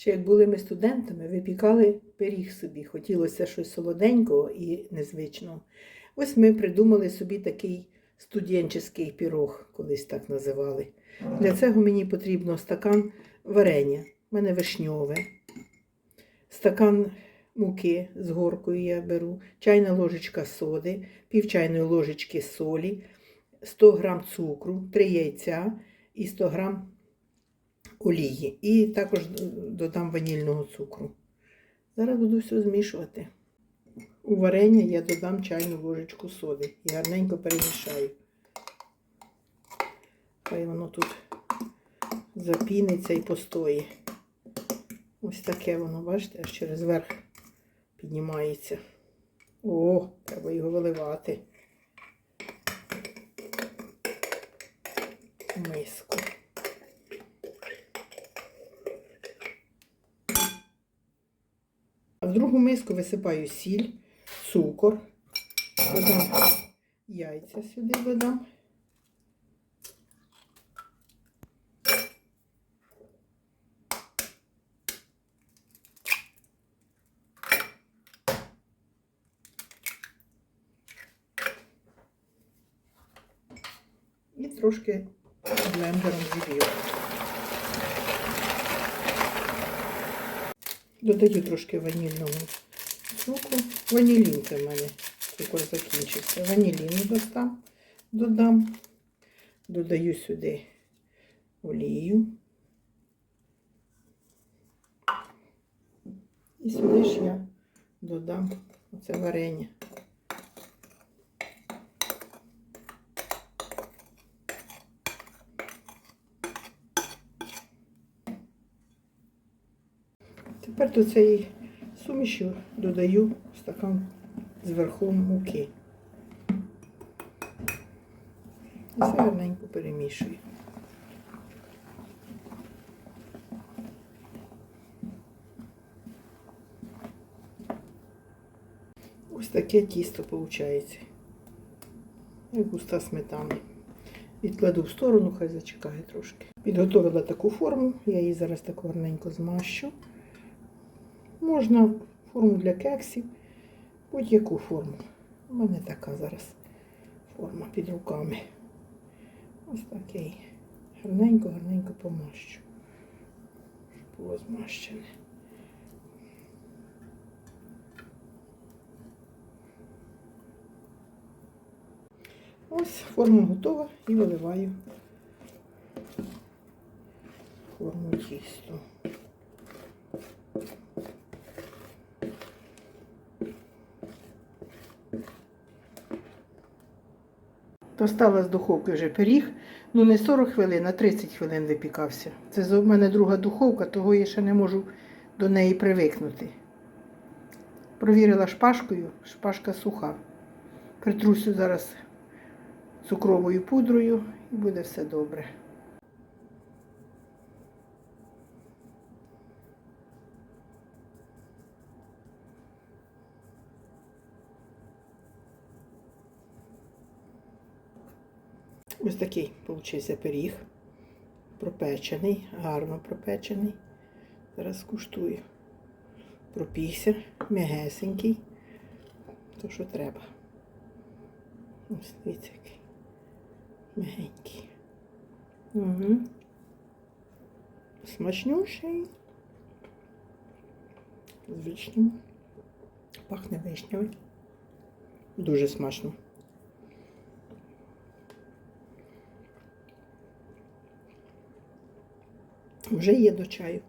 Ще як були ми студентами, випікали пиріг собі. Хотілося щось солоденького і незвичного. Ось ми придумали собі такий студентський пірог, колись так називали. Для цього мені потрібно стакан варення. У мене вишньове, стакан муки з горкою я беру, чайна ложечка соди, пів чайної ложечки солі, 100 г цукру, 3 яйця і 100 г олії. І також додам ванільного цукру. Зараз буду все змішувати. У варення я додам чайну ложечку соди і гарненько перемішаю. Хай воно тут запіниться і постоїть. Ось таке воно, бачите, аж через верх піднімається. О, треба його виливати. Миску. А в другу миску висипаю сіль, цукор, додам яйця сюди додам. І трошки блендером зіб'ю. Додаю трошки ванільного цукру. Ванілінка в мене цукор закінчився. Ваніліну достам, додам. Додаю сюди олію. І сюди ж я додам оце варення. Тепер до цієї суміші додаю стакан з верхом муки. І все гарненько перемішую. Ось таке тісто виходить. Як густа сметана. Відкладу в сторону, хай зачекає трошки. Підготовила таку форму, я її зараз так гарненько змащу. Можна форму для кексів, будь-яку форму. У мене така зараз форма під руками. Ось такий. Гарненько, гарненько помащу. Щоб було змащене. Ось форма готова і виливаю форму тісту. Достала з духовки вже пиріг. Ну, не 40 хвилин, а 30 хвилин випікався. Це в мене друга духовка, того я ще не можу до неї привикнути. Провірила шпажкою, шпажка суха. Притрусю зараз цукровою пудрою і буде все добре. Ось такий получився пиріг. Пропечений, гарно пропечений. Зараз куштую. Пропікся, м'ягесенький. То, що треба. Ось дивіться який. Мягенький. Угу. Смачнющий. З вишнею. Пахне вишнею. Дуже смачно. Вже є до чаю.